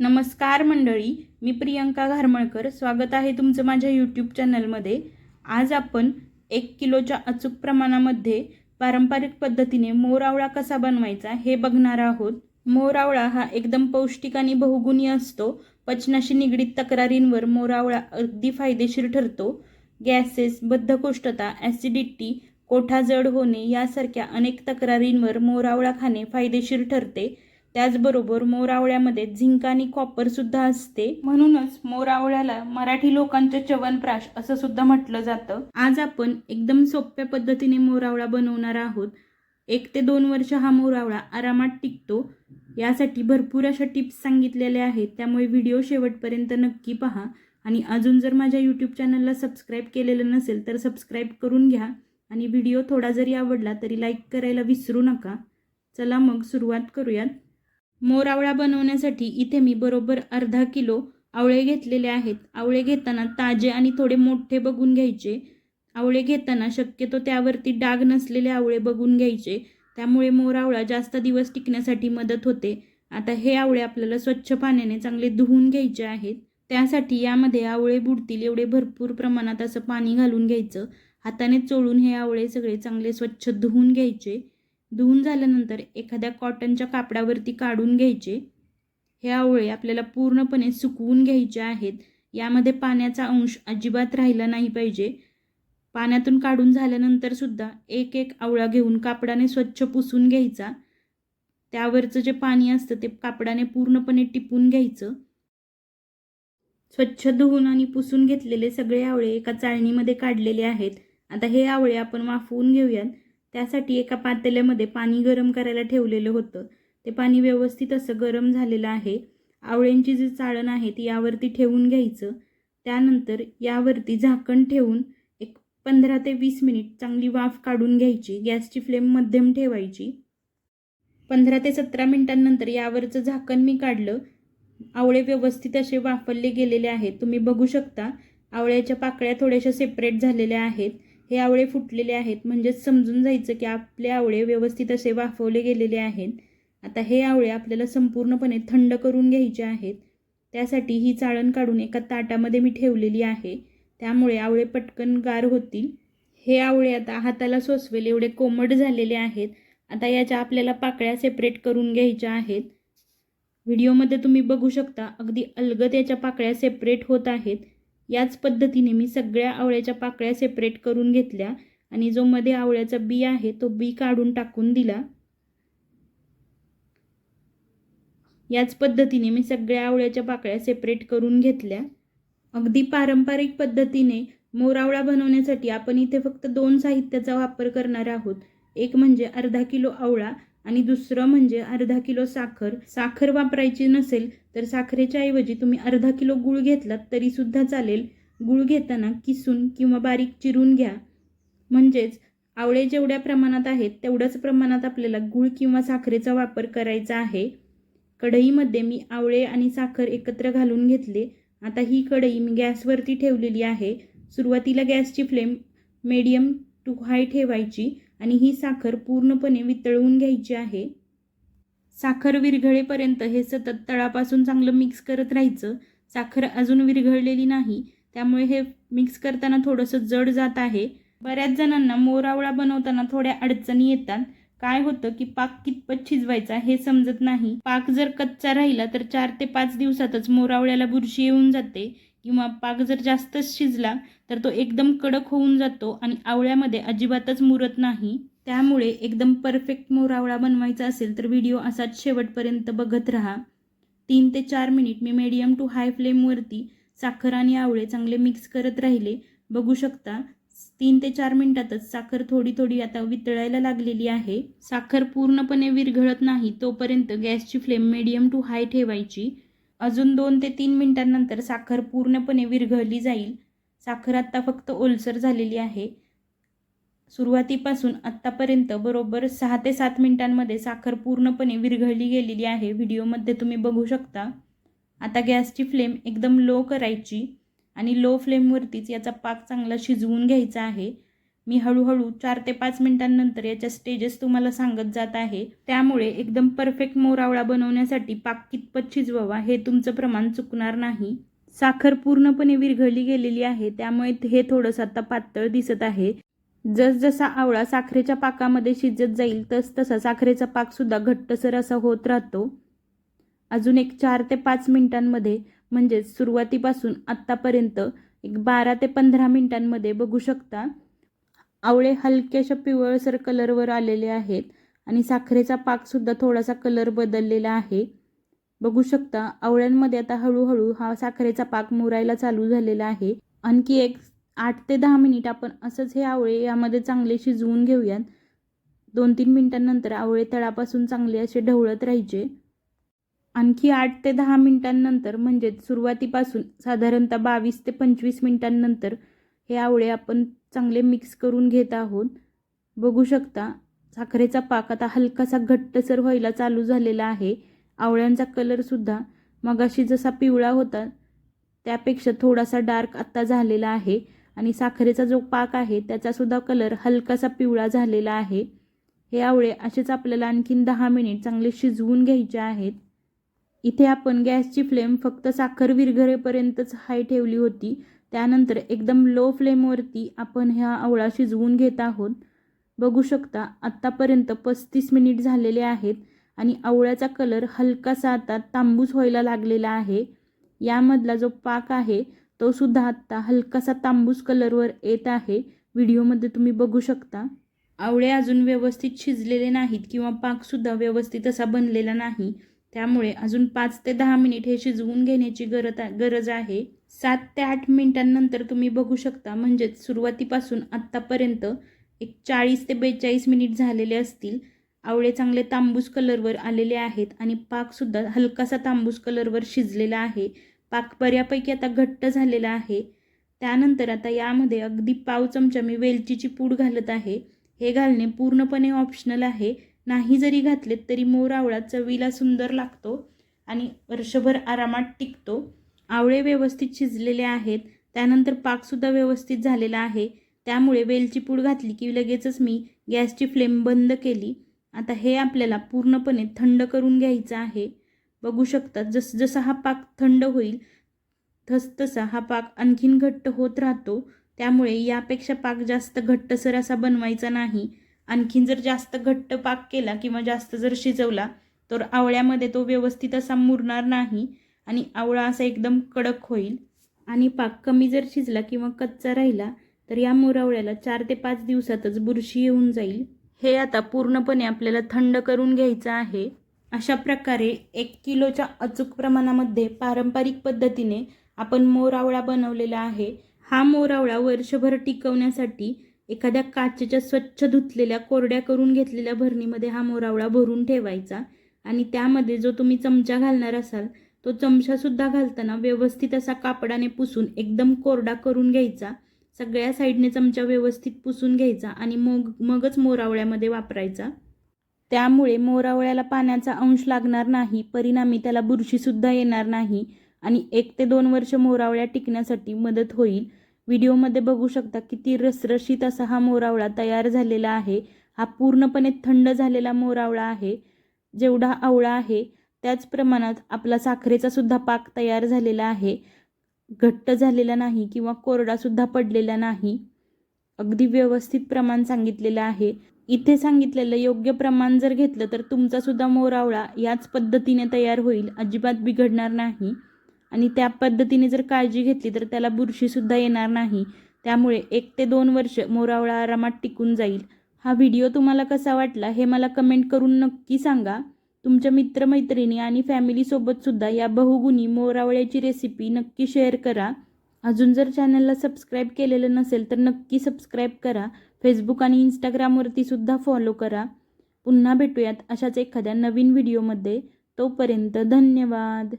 नमस्कार मंडळी मी प्रियंका घारमळकर. स्वागत आहे तुमचं माझ्या यूट्यूब चॅनलमध्ये आज आपण एक किलोच्या अचूक प्रमाणामध्ये पारंपरिक पद्धतीने मोरावळा कसा बनवायचा हे बघणार आहोत. मोरावळा हा एकदम पौष्टिक आणि बहुगुणी असतो. पचनाशी निगडीत तक्रारींवर मोरावळा अगदी फायदेशीर ठरतो. गॅसेस बद्धकोष्ठता ॲसिडिटी कोठा जड होणे यासारख्या अनेक तक्रारींवर मोरावळा खाणे फायदेशीर ठरते. त्याचबरोबर मोरावळ्यामध्ये झिंक आणि कॉपर सुद्धा असते. म्हणूनच मोरावळ्याला मराठी लोकांचे च्यवनप्राश असं सुद्धा म्हटलं जातं. आज आपण एकदम सोप्या पद्धतीने मोरावळा बनवणार आहोत. एक ते दोन वर्ष हा मोरावळा आरामात टिकतो. यासाठी भरपूर अशा टिप्स सांगितलेल्या आहेत. त्यामुळे व्हिडिओ शेवटपर्यंत नक्की पहा. आणि अजून जर माझ्या यूट्यूब चॅनलला सबस्क्राईब केलेलं नसेल तर सबस्क्राईब करून घ्या. आणि व्हिडिओ थोडा जरी आवडला तरी लाईक करायला विसरू नका. चला मग सुरुवात करूयात. मोरावळा बनवण्यासाठी इथे मी बरोबर अर्धा किलो आवळे घेतलेले आहेत. आवळे घेताना ताजे आणि थोडे मोठे बघून घ्यायचे. आवळे घेताना शक्यतो त्यावरती डाग नसलेले आवळे बघून घ्यायचे. त्यामुळे मोरावळा जास्त दिवस टिकण्यासाठी मदत होते. आता हे आवळे आपल्याला स्वच्छ पाण्याने चांगले धुवून घ्यायचे आहेत. त्यासाठी यामध्ये आवळे बुडतील एवढे भरपूर प्रमाणात असं पाणी घालून घ्यायचं. हाताने चोळून हे आवळे सगळे चांगले स्वच्छ धुवून घ्यायचे. धुवून झाल्यानंतर एखाद्या कॉटनच्या कापडावरती काढून घ्यायचे. हे आवळे आपल्याला पूर्णपणे सुकवून घ्यायचे आहेत. यामध्ये पाण्याचा अंश अजिबात राहिला नाही पाहिजे. पाण्यातून काढून झाल्यानंतर सुद्धा एक एक आवळा घेऊन कापडाने स्वच्छ पुसून घ्यायचा. त्यावरचं जे पाणी असतं ते कापडाने पूर्णपणे टिपून घ्यायचं. स्वच्छ धुवून आणि पुसून घेतलेले सगळे आवळे एका चाळणीमध्ये काढलेले आहेत. आता हे आवळे आपण वाफवून घेऊयात. त्यासाठी एका पातेल्यामध्ये पाणी गरम करायला ठेवलेलं होतं. ते पाणी व्यवस्थित असं गरम झालेलं आहे. आवळ्यांची जी चाळण आहे ती यावरती ठेवून घ्यायचं. त्यानंतर यावरती झाकण ठेवून एक पंधरा ते वीस मिनिट चांगली वाफ काढून घ्यायची. गॅसची फ्लेम मध्यम ठेवायची. पंधरा ते सतरा मिनिटांनंतर यावरचं झाकण मी काढलं. आवळे व्यवस्थित असे वापरले गेलेले आहेत. तुम्ही बघू शकता आवळ्याच्या पाकळ्या थोड्याशा सेपरेट झालेल्या आहेत. हे आवळे फुटलेले आहेत. म्हणजेच समजून जायचं की आपले आवळे व्यवस्थित असे वाफवले गेलेले आहेत. आता हे आवळे आपल्याला संपूर्णपणे थंड करून घ्यायचे आहेत. त्यासाठी ही चाळण काढून एका ताटामध्ये मी ठेवलेली आहे. त्यामुळे आवळे पटकन गार होतील. हे आवळे आता हाताला सोसवेल. एवढे कोमट झालेले आहेत. आता याच्या आपल्याला पाकळ्या सेपरेट करून घ्यायच्या आहेत. व्हिडिओमध्ये तुम्ही बघू शकता. अगदी अलगद याच्या पाकळ्या सेपरेट होत आहेत. याच पद्धतीने मी सगळ्या आवळ्याच्या पाकळ्या सेपरेट करून घेतल्या आणि जो मध्ये आवळ्याचा बी आहे तो बी काढून टाकून दिला. याच पद्धतीने मी सगळ्या आवळ्याच्या पाकळ्या सेपरेट करून घेतल्या. अगदी पारंपरिक पद्धतीने मोरावळा बनवण्यासाठी आपण इथे फक्त दोन साहित्याचा वापर करणार आहोत. एक म्हणजे अर्धा किलो आवळा आणि दुसरं म्हणजे अर्धा किलो साखर. साखर वापरायची नसेल तर साखरेच्या ऐवजी तुम्ही अर्धा किलो गूळ घेतलात तरीसुद्धा चालेल. गूळ घेताना किसून किंवा बारीक चिरून घ्या. म्हणजेच आवळे जेवढ्या प्रमाणात आहेत तेवढ्याच प्रमाणात आपल्याला गूळ किंवा साखरेचा वापर करायचा आहे. कढईमध्ये मी आवळे आणि साखर एकत्र घालून घेतले. आता ही कढई मी गॅसवरती ठेवलेली आहे. सुरुवातीला गॅसची फ्लेम मीडियम टू हाय ठेवायची. आणि ही साखर पूर्णपणे वितळवून घ्यायची आहे. साखर विरघळेपर्यंत हे सतत तळापासून चांगलं मिक्स करत राहायचं. साखर अजून विरघळलेली नाही. त्यामुळे हे मिक्स करताना थोडंसं जड जात आहे. बऱ्याच जणांना मोरावळा बनवताना थोड्या अडचणी येतात. काय होतं की पाक कितपत शिजवायचा हे समजत नाही. पाक जर कच्चा राहिला तर चार ते पाच दिवसातच मोरावळ्याला बुरशी येऊन जाते. किंवा पाक जर जास्तच शिजला तर तो एकदम कडक होऊन जातो आणि आवळ्यामध्ये अजिबातच मुरत नाही. त्यामुळे एकदम परफेक्ट मोरावळा बनवायचा असेल तर व्हिडिओ असाच शेवटपर्यंत बघत राहा. तीन ते चार मिनिट मी मीडियम टू हाय फ्लेमवरती साखर आणि आवळे चांगले मिक्स करत राहिले. बघू शकता तीन ते चार मिनिटातच साखर थोडी थोडी आता वितळायला लागलेली आहे. साखर पूर्णपणे विरघळत नाही तोपर्यंत गॅसची फ्लेम मीडियम टू हाय ठेवायची. अजून दोन ते तीन मिनिटांनंतर साखर पूर्णपणे विरघळली जाईल. साखर आत्ता फक्त ओलसर झालेली आहे. सुरुवातीपासून आत्तापर्यंत बरोबर सहा ते सात मिनिटांमध्ये साखर पूर्णपणे विरघळली गेलेली आहे. व्हिडिओमध्ये तुम्ही बघू शकता. आता गॅसची फ्लेम एकदम लो करायची आणि लो फ्लेमवरतीच याचा पाक चांगला शिजवून घ्यायचा आहे. मी हळूहळू चार ते पाच मिनिटांनंतर याच्या स्टेजेस तुम्हाला सांगत जात आहे. त्यामुळे एकदम परफेक्ट मोरावळा बनवण्यासाठी पाक कितपत शिजवावा हे तुमचं प्रमाण चुकणार नाही. साखर पूर्णपणे विरघळली गेलेली आहे त्यामुळे हे थोडंसं आता पातळ दिसत आहे. जसजसा आवळा साखरेच्या पाकामध्ये शिजत जाईल तस तसा साखरेचा पाकसुद्धा घट्टसर असा होत राहतो. अजून एक चार ते पाच मिनिटांमध्ये म्हणजेच सुरुवातीपासून आत्तापर्यंत एक बारा ते पंधरा मिनिटांमध्ये बघू शकता. आवळे हलक्याशा पिवळसर कलरवर आलेले आहेत आणि साखरेचा पाकसुद्धा थोडासा कलर बदललेला आहे. बघू शकता आवळ्यांमध्ये आता हळूहळू हा साखरेचा पाक मुरायला चालू झालेला आहे. आणखी एक आठ ते दहा मिनिट आपण असंच हे आवळे यामध्ये चांगले शिजवून घेऊयात. दोन तीन मिनिटांनंतर आवळे तळापासून चांगले असे ढवळत राहायचे. आणखी आठ ते दहा मिनिटांनंतर म्हणजेच सुरुवातीपासून साधारणतः बावीस ते पंचवीस मिनिटांनंतर हे आवळे आपण चांगले मिक्स करून घेत आहोत. बघू शकता साखरेचा पाक आता हलकासा घट्टसर व्हायला चालू झालेला आहे. आवळ्यांचा कलरसुद्धा मगाशी जसा पिवळा होता त्यापेक्षा थोडासा डार्क आत्ता झालेला आहे. आणि साखरेचा जो पाक आहे त्याचासुद्धा कलर हलकासा पिवळा झालेला आहे. हे आवळे असेच आपल्याला आणखीन दहा मिनिट चांगले शिजवून घ्यायचे आहेत. इथे आपण गॅसची फ्लेम फक्त साखर विरघरेपर्यंतच हाय ठेवली होती. त्यानंतर एकदम लो फ्लेमवरती आपण ह्या आवळा शिजवून घेत आहोत. बघू शकता आत्तापर्यंत पस्तीस मिनिट झालेले आहेत आणि आवळ्याचा कलर हलकासा आता तांबूस व्हायला लागलेला आहे. यामधला जो पाक आहे तो सुद्धा आत्ता हलकासा तांबूस कलरवर येत आहे. व्हिडिओमध्ये तुम्ही बघू शकता. आवळे अजून व्यवस्थित शिजलेले नाहीत किंवा पाकसुद्धा व्यवस्थित असा बनलेला नाही. त्यामुळे अजून पाच ते दहा मिनिट हे शिजवून घेण्याची गरज गरज आहे. सात ते आठ मिनिटांनंतर तुम्ही बघू शकता म्हणजेच सुरुवातीपासून आत्तापर्यंत एक चाळीस ते बेचाळीस मिनिट झालेले असतील. आवळे चांगले तांबूस कलरवर आलेले आहेत आणि पाकसुद्धा हलकासा तांबूस कलरवर शिजलेला आहे. पाक बऱ्यापैकी आता घट्ट झालेला आहे. त्यानंतर आता यामध्ये अगदी पाव चमचा मी वेलचीची पूड घालत आहे. हे घालणे पूर्णपणे ऑप्शनल आहे. नाही जरी घातलेत तरी मोर आवळा चवीला सुंदर लागतो आणि वर्षभर आरामात टिकतो. आवळे व्यवस्थित शिजलेले आहेत. त्यानंतर पाकसुद्धा व्यवस्थित झालेला आहे. त्यामुळे वेलची पूड घातली की लगेचच मी गॅसची फ्लेम बंद केली. आता हे आपल्याला पूर्णपणे थंड करून घ्यायचं आहे. बघू शकता जस जसा हा पाक थंड होईल तस तसा हा पाक आणखीन घट्ट होत राहतो. त्यामुळे यापेक्षा पाक जास्त घट्टसर असा बनवायचा नाही. आणखीन जर जास्त घट्ट पाक केला किंवा जास्त जर शिजवला तर आवळ्यामध्ये तो व्यवस्थित असा मुरणार नाही. आणि आवळा असा एकदम कडक होईल. आणि पाक कमी जर शिजला किंवा कच्चा राहिला तर या मोरावळ्याला चार ते पाच दिवसातच बुरशी येऊन जाईल. हे आता पूर्णपणे आपल्याला थंड करून घ्यायचं आहे. अशा प्रकारे एक किलोच्या अचूक प्रमाणामध्ये पारंपरिक पद्धतीने आपण मोरावळा बनवलेला आहे. हा मोरावळा वर्षभर टिकवण्यासाठी एखाद्या काचेच्या स्वच्छ धुतलेल्या कोरड्या करून घेतलेल्या भरणीमध्ये हा मोरावळा भरून ठेवायचा. आणि त्यामध्ये जो तुम्ही चमचा घालणार असाल तो चमचासुद्धा घालताना व्यवस्थित असा कापडाने पुसून एकदम कोरडा करून घ्यायचा. सगळ्या साईडने चमचा व्यवस्थित पुसून घ्यायचा आणि मग मगच मोरावळ्यामध्ये वापरायचा. त्यामुळे मोरावळ्याला पाण्याचा अंश लागणार नाही परिणामी त्याला बुरशीसुद्धा येणार नाही आणि एक ते दोन वर्ष मोरावळ्या टिकण्यासाठी मदत होईल. व्हिडिओमध्ये बघू शकता किती रसरशीत असा हा मोरावळा तयार झालेला आहे. हा पूर्णपणे थंड झालेला मोरावळा आहे. जेवढा आवळा आहे त्याच प्रमाणात आपला साखरेचा सुद्धा पाक तयार झालेला आहे. घट्ट झालेला नाही किंवा कोरडासुद्धा पडलेला नाही. अगदी व्यवस्थित प्रमाण सांगितलेलं आहे. इथे सांगितलेलं योग्य प्रमाण जर घेतलं तर तुमचासुद्धा मोरावळा याच पद्धतीने तयार होईल. अजिबात बिघडणार नाही. आणि त्या पद्धतीने जर काळजी घेतली तर त्याला बुरशीसुद्धा येणार नाही. त्यामुळे एक ते दोन वर्ष मोरावळा आरामात टिकून जाईल. हा व्हिडिओ तुम्हाला कसा वाटला हे मला कमेंट करून नक्की सांगा. तुमच्या मित्रमैत्रिणी आणि फॅमिलीसोबतसुद्धा या बहुगुणी मोरावळ्याची रेसिपी नक्की शेअर करा. अजून जर चॅनलला सबस्क्राईब केलेलं नसेल तर नक्की सबस्क्राईब करा. फेसबुक आणि इंस्टाग्रामवरती सुद्धा फॉलो करा. पुन्हा भेटूयात अशाच एखाद्या नवीन व्हिडिओमध्ये तोपर्यंत धन्यवाद.